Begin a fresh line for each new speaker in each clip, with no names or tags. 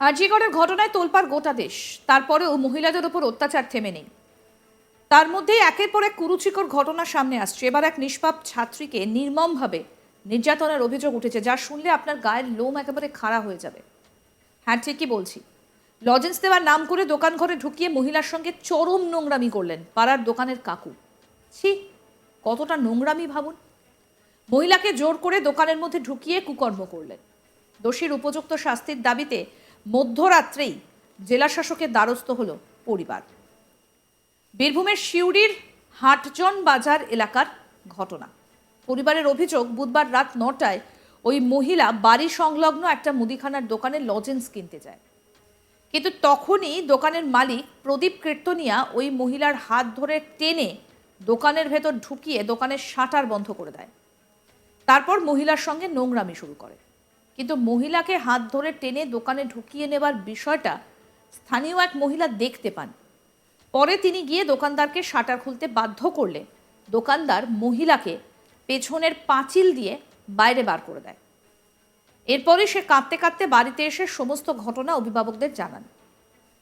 আজিগড়ের ঘটনায় তোলপাড় গোটা দেশ। তারপরেও মহিলাদের ওপর অত্যাচার থেমে নেই। তার মধ্যেই একের পর এক কুরুচিকর ঘটনা সামনে আসছে। এবার এক নিষ্পাপ ছাত্রীকে নির্মমভাবে নির্যাতনের অভিযোগ উঠেছে, যা শুনলে আপনার গায়ের লোম একেবারে খাড়া হয়ে যাবে। হ্যাঁ ঠিকই বলছি। লজেন্স দেওয়ার নাম করে দোকান ঘরে ঢুকিয়ে মহিলার সঙ্গে চরম নোংরামি করলেন পাড়ার দোকানের কাকু। ছি, কতটা নোংরামি ভাবুন। মহিলাকে জোর করে দোকানের মধ্যে ঢুকিয়ে কুকর্ম করলেন। দোষীর উপযুক্ত শাস্তির দাবিতে মধ্যরাত্রেই জেলা শাসকের দ্বারস্থ হল পরিবার। বীরভূমের সিউড়ির হাটজন বাজার এলাকার ঘটনা। পরিবারের অভিযোগ, বুধবার রাত নটায় ওই মহিলা বাড়ি সংলগ্ন একটা মুদিখানার দোকানে লজেন্স কিনতে যায়। কিন্তু তখনই দোকানের মালিক প্রদীপ কীর্তনিয়া ওই মহিলার হাত ধরে টেনে দোকানের ভেতর ঢুকিয়ে দোকানের শাটার বন্ধ করে দেয়। তারপর মহিলার সঙ্গে নোংরামি শুরু করে। কিন্তু মহিলাকে হাত ধরে টেনে দোকানে ঢুকিয়ে নেবার বিষয়টা স্থানীয় এক মহিলা দেখতে পান। পরে তিনি গিয়ে দোকানদারকে শাটার খুলতে বাধ্য করলে দোকানদার মহিলাকে পেছনের পাঁচিল দিয়ে বাইরে বার করে দেয়। এরপরে সে কাঁদতে কাঁদতে বাড়িতে এসে সমস্ত ঘটনা অভিভাবকদের জানান।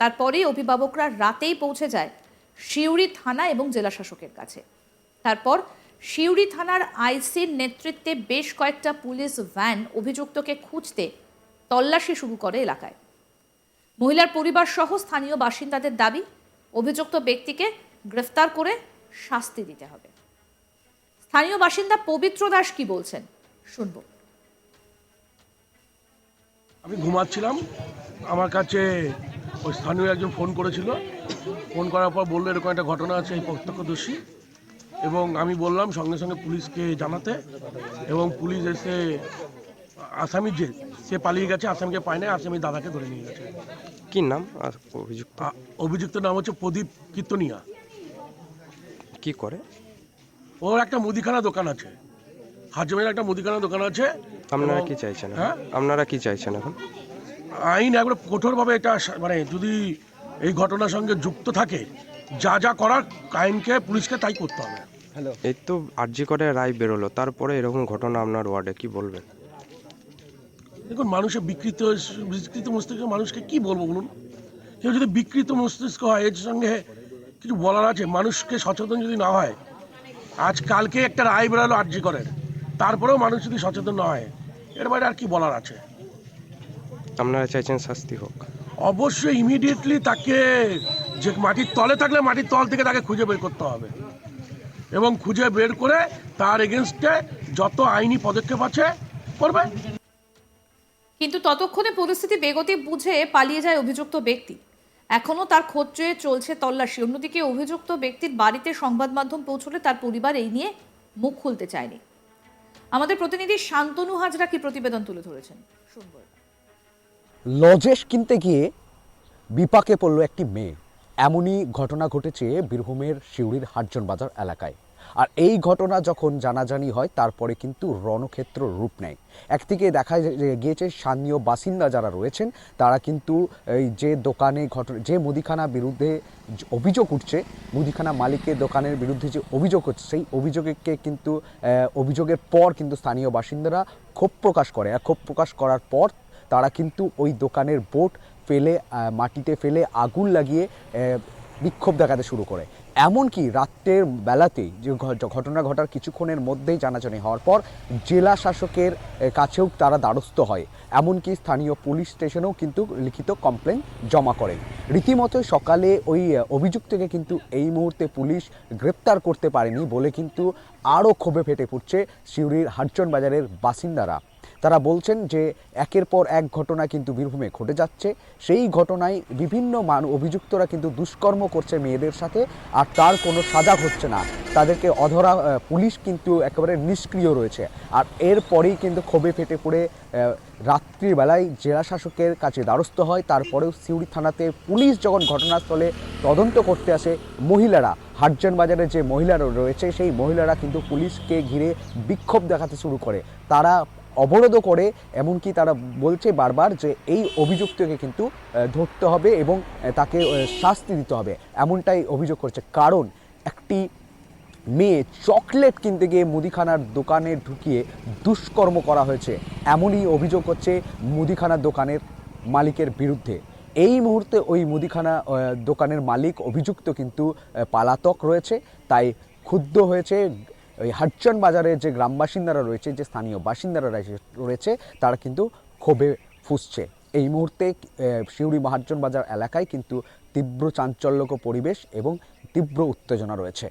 তারপরেই অভিভাবকরা রাতেই পৌঁছে যায় সিউড়ি থানা এবং জেলা শাসকের কাছে। তারপর সিউড়ি থানার আইসির নেতৃত্বে বেশ কয়েকটা পুলিশ ভ্যান অভিযুক্তকে খুঁজতে তল্লাশি শুরু করে এলাকায়। মহিলার পরিবার সহ স্থানীয় বাসিন্দাদের দাবি, অভিযুক্ত ব্যক্তিকে গ্রেফতার করে শাস্তি দিতে হবে। স্থানীয় বাসিন্দা পবিত্র দাস কি বলছেন? শুনব।
আমি ঘুমাচ্ছিলাম। আমার কাছে ওই স্থানীয় একজন ফোন করেছিল। ফোন করার পর বলল, এরকম একটা ঘটনা আছে, এই প্রত্যক্ষদর্শী। এবং আমি বললাম সঙ্গে সঙ্গে পুলিশকে জানাতে এবং পুলিশ এসে আসামি যে সে পালিয়ে গেছে আসামিকে পায় না আসামি দাদাকে ধরে নিয়ে গেছে।
কি নাম? আর অভিযুক্ত?
অভিযুক্ত নাম হচ্ছে প্রদীপ কীর্তনিয়া।
কি করে?
ওর একটা মুদিখানা দোকান আছে। হাজমের একটা মুদিখানা দোকান আছে।
আপনারা কি চাইছেন
হ্যাঁ?
আপনারা কি চাইছেন এখন?
আইন একবার কঠোরভাবে এটা মানে যদি এই ঘটনার সঙ্গে যুক্ত থাকে যা যা করার আইনকে পুলিশকে তাই করতে হবে।
এই তো আরজি করে রায় বেরোলো তারপরে এরকম ঘটনা আপনার ওয়ার্ডে কি বলবেন?
দেখুন মানুষের বিকৃত বিকৃত মস্তিষ্ক মানুষকে কি বলব বলুন? কেউ যদি বিকৃত মস্তিষ্ক হয় এর সঙ্গে কিছু বলার আছে মানুষকে সচেতন যদি না হয় আজ কালকে একটা রায় বেরোলো আর্জি করেন তারপরেও মানুষ যদি সচেতন না হয় এর বাইরে আর কি বলার আছে?
আপনারা চাইছেন শাস্তি হোক।
অবশ্যই ইমিডিয়েটলি তাকে যে মাটির তলে থাকলে মাটির তল থেকে তাকে খুঁজে বের করতে হবে। এবং খুঁজে বের করে তার এগেনস্টে যত আইনি পদক্ষেপ আছে করবে।
কিন্তু ততক্ষণে পরিস্থিতি বেগতি বুঝে পালিয়ে যায় অভিযুক্ত ব্যক্তি। এখনও তার খোঁজ চেয়ে চলছে তল্লাশি। অন্যদিকে অভিযুক্ত ব্যক্তির বাড়িতে সংবাদ মাধ্যম পৌঁছলে তার পরিবার এই নিয়ে মুখ খুলতে চায়নি। আমাদের প্রতিনিধি শান্তনু হাজরা কি প্রতিবেদন তুলে ধরেছেন? শুনব।
লজেস কিনতে গিয়ে বিপাকে পড়ল একটি মেয়ে। এমনই ঘটনা ঘটেছে বীরভূমের শিউড়ির হাটজন বাজার এলাকায়। আর এই ঘটনা যখন জানাজানি হয়, তারপরে কিন্তু রণক্ষেত্র রূপ নেয়। একদিকে দেখা গিয়েছে, স্থানীয় বাসিন্দা যারা রয়েছেন, তারা কিন্তু এই যে দোকানে ঘটনা যে মুদিখানা বিরুদ্ধে অভিযোগ উঠছে, মুদিখানা মালিকের দোকানের বিরুদ্ধে যে অভিযোগ হচ্ছে, সেই অভিযোগকে কিন্তু অভিযোগের পর কিন্তু স্থানীয় বাসিন্দারা ক্ষোভ প্রকাশ করে। আর ক্ষোভ প্রকাশ করার পর তারা কিন্তু ওই দোকানের বোট ফেলে মাটিতে ফেলে আগুন লাগিয়ে বিক্ষোভ দেখাতে শুরু করে। এমনকি রাত্রের বেলাতেই যে ঘটনা ঘটার কিছুক্ষণের মধ্যেই জানাজানি হওয়ার পর জেলা শাসকের কাছেও তারা দ্বারস্থ হয়। এমনকি স্থানীয় পুলিশ স্টেশনেও কিন্তু লিখিত কমপ্লেন জমা করেন। রীতিমতো সকালে ওই অভিযুক্তকে কিন্তু এই মুহূর্তে পুলিশ গ্রেপ্তার করতে পারেনি বলে কিন্তু আরও ক্ষোভে ফেটে পড়ছে সিউড়ির হাটজন বাজারের বাসিন্দারা। তারা বলছেন যে একের পর এক ঘটনা কিন্তু বীরভূমে ঘটে যাচ্ছে। সেই ঘটনায় বিভিন্ন মান অভিযুক্তরা কিন্তু দুষ্কর্ম করছে মেয়েদের সাথে আর তার কোনো সাজা হচ্ছে না। তাদেরকে অধরা পুলিশ কিন্তু একেবারে নিষ্ক্রিয় রয়েছে। আর এরপরেই কিন্তু ক্ষোভে ফেটে পড়ে রাত্রিবেলায় জেলা শাসকের কাছে দ্বারস্থ হয়। তারপরেও সিউড়ি থানাতে পুলিশ যখন ঘটনাস্থলে তদন্ত করতে আসে, মহিলারা, হাটজন বাজারে যে মহিলারা রয়েছে, সেই মহিলারা কিন্তু পুলিশকে ঘিরে বিক্ষোভ দেখাতে শুরু করে। তারা অবরোধও করে, এমনকি তারা বলছে বারবার যে এই অভিযুক্তকে কিন্তু ধরতে হবে এবং তাকে শাস্তি দিতে হবে। এমনটাই অভিযোগ করছে। কারণ একটি মেয়ে চকলেট কিনতে গিয়ে মুদিখানার দোকানে ঢুকিয়ে দুষ্কর্ম করা হয়েছে। এমনই অভিযোগ হচ্ছে মুদিখানার দোকানের মালিকের বিরুদ্ধে। এই মুহূর্তে ওই মুদিখানা দোকানের মালিক অভিযুক্ত কিন্তু পালাতক রয়েছে। তাই ক্ষুব্ধ হয়েছে ওই হাটচন বাজারে যে গ্রাম বাসিন্দারা রয়েছে, যে স্থানীয় বাসিন্দারা রয়েছে- তারা কিন্তু ক্ষোভে ফুসছে। এই মুহূর্তে সিউড়ি মহাজন বাজার এলাকায় কিন্তু তীব্র চাঞ্চল্যকর পরিবেশ এবং তীব্র উত্তেজনা রয়েছে।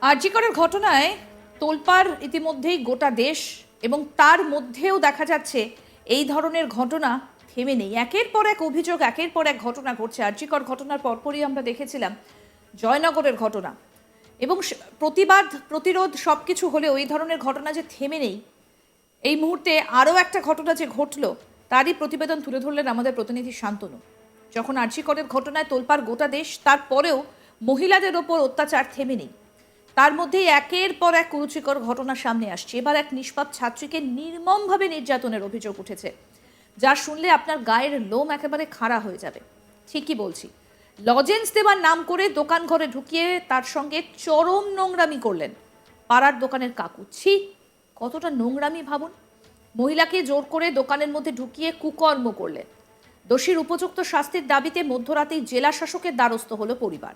আরজিকরের ঘটনায় তোলপাড় ইতিমধ্যেই গোটা দেশ এবং তার মধ্যেও দেখা যাচ্ছে, এই ধরনের ঘটনা থেমে নেই। একের পর এক অভিযোগ, একের পর এক ঘটনা ঘটছে। আরজিকর ঘটনার পরপরই আমরা দেখেছিলাম জয়নগরের ঘটনা। এবং প্রতিবাদ, প্রতিরোধ সব কিছু হলেও এই ধরনের ঘটনা যে থেমে নেই, এই মুহূর্তে আরও একটা ঘটনা যে ঘটল, তারই প্রতিবেদন তুলে ধরলেন আমাদের প্রতিনিধি শান্তনু। যখন আর্যিকরের ঘটনায় তোলপার গোটা দেশ, তারপরেও মহিলাদের ওপর অত্যাচার থেমে নেই। তার মধ্যেই একের পর এক কুরুচিকর ঘটনা সামনে আসছে। এবার এক নিষ্পাপ ছাত্রীকে নির্মমভাবে নির্যাতনের অভিযোগ উঠেছে। যা শুনলে আপনার গায়ের লোম একেবারে খাড়া হয়ে যাবে। ঠিকই বলছি। লজেন্স দেবার নাম করে দোকান ঘরে ঢুকিয়ে তার সঙ্গে চরম নোংরামি করলেন। পাড়ার দোকানের কাকু। ছি, কতটা নোংরামি ভাবুন। মহিলাকে জোর করে দোকানের মধ্যে ঢুকিয়ে কুকর্ম করলেন। দোষীর উপযুক্ত শাস্তির দাবিতে মধ্যরাতেই জেলা শাসকের দ্বারস্থ হলো পরিবার।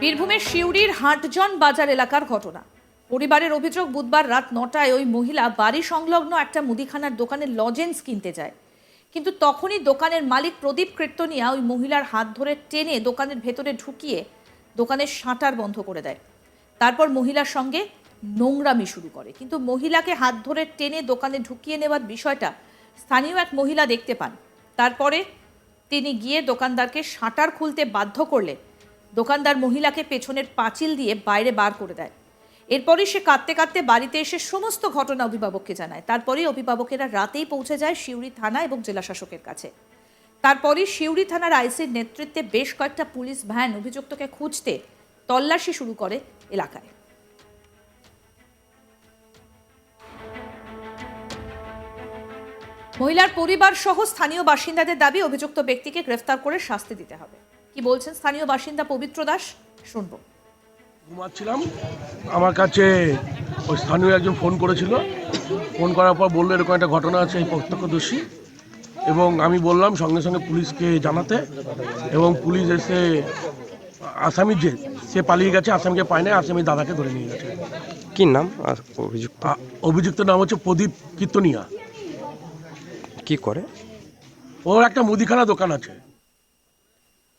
বীরভূমের সিউড়ির হাটজন বাজার এলাকার ঘটনা। পরিবারের অভিযোগ, বুধবার রাত নটায় ওই মহিলা বাড়ি সংলগ্ন একটা মুদিখানার দোকানে লজেন্স কিনতে যায়। কিন্তু তখনই দোকানের মালিক প্রদীপ কীর্তনিয়া ওই মহিলার হাত ধরে টেনে দোকানের ভেতরে ঢুকিয়ে দোকানের শাটার বন্ধ করে দেয়। তারপর মহিলার সঙ্গে নোংরামি শুরু করে। কিন্তু মহিলাকে হাত ধরে টেনে দোকানে ঢুকিয়ে নেওয়ার বিষয়টা স্থানীয় এক মহিলা দেখতে পান। তারপরে তিনি গিয়ে দোকানদারকে শাটার খুলতে বাধ্য করলে দোকানদার মহিলাকে পেছনের পাঁচিল দিয়ে বাইরে বার করে দেয়। এরপরই সে কাঁদতে কাঁদতে বাড়িতে এসে সমস্ত ঘটনা অভিভাবককে জানায়। তারপরেই অভিভাবকেরা রাতেই পৌঁছে যায় সিউড়ি থানা এবং জেলা শাসকের কাছে। তারপরই সিউড়ি থানার আইসির নেতৃত্বে বেশ কয়েকটা পুলিশ ভ্যান অভিযুক্তকে খুঁজতে তল্লাশি শুরু করে এলাকায়। মহিলার পরিবার সহ স্থানীয় বাসিন্দাদের দাবি, অভিযুক্ত ব্যক্তিকে গ্রেফতার করে শাস্তি দিতে হবে। কি বলছেন স্থানীয় বাসিন্দা পবিত্র দাস? শুনব।
ঘুমাচ্ছিলাম। আমার কাছে ওই স্থানীয় একজন ফোন করেছিল। ফোন করার পর বলল এরকম একটা ঘটনা আছে এই প্রত্যক্ষদর্শী। এবং আমি বললাম সঙ্গে সঙ্গে পুলিশকে জানাতে। এবং পুলিশ এসে আসামি যে সে পালিয়ে গেছে আসামিকে পায় না আসামি দাদাকে ধরে নিয়ে গেছে।
কি নাম? অভিযুক্ত?
অভিযুক্ত নাম হচ্ছে প্রদীপ কীর্তনিয়া।
কি করে?
ওর একটা মুদিখানা দোকান আছে।